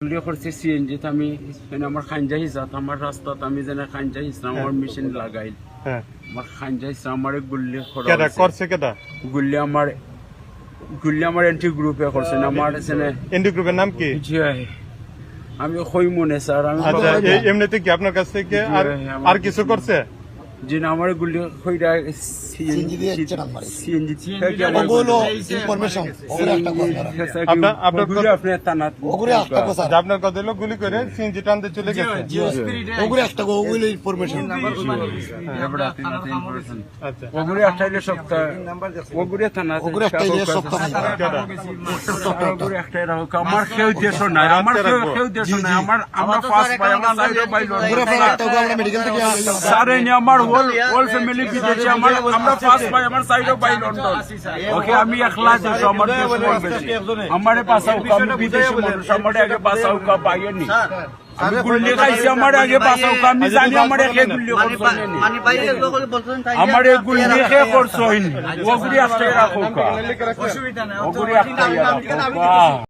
গুলি করছে সিএনজিত আমি আমার খাঞ্জা হিসাত আমার রাস্তাত আমি যেন খাঞ্জা হিসাম আমার মেশিন লাগাইল। হ্যাঁ। আমার খাঞ্জা হিসাম আমার গুল্লি। করছে কেটা গুল্লি আমার গুল্লি আমার এন্টি গ্রুপে করছেন আমার যেন এনডি গ্রুপের নাম কি? জি আমি কই মনে স্যার আমি আচ্ছা এমনিতে কি আপনার কাছ থেকে আর কিছু করছে? জি না আমার গুল্লি কইরা CNG নাম সিএনজি ওগুলো ইনফরমেশন। আপনার- আপনার আপনি তানাত ওগুলো একটা কথা। আপনার কথা হলো গুলি করে সিএনজি টানতে চলে গেছে। ওগুলো একটা ওগুলো ইনফরমেশন। আচ্ছা। ওগুলো একটা হইলে সপ্তাহ ওগুলো থানা ওগুলো একটা ইয়ে সপ্তাহ ওগুলো একটা আমার কেউ দেশ নাই আমার কেউ কেউ দেশ নাই। আমার আমরা ফার্স্ট পাই আমার সাইডে পাই ওগুলো আপনার একটা ওগুলো আমরা মেডিকেল থেকে নি আমার হোল হোল ফ্যামিলি বিদেশে আমার আমরা ফার্স্ট পাই আমার সাইডে পাই লন্ডন ওকে আমি একলা দেশ আমার দেশ বল বেশি আমারে পাসাও কা আমি বিদেশে মানুষ আমারে আগে পাসাও কা পাইনি আমি গুল্লি খাইছি আমার আগে পাসাও কা আমি জানি আমার একে গুল্লি করছ মানে বাইরে লোক বলছেন তাই আমার এই গুল্লি কে করছ ওগুলি একটা রাখো কা অসুবিধা নাই ওগুলি একটা রাখো কা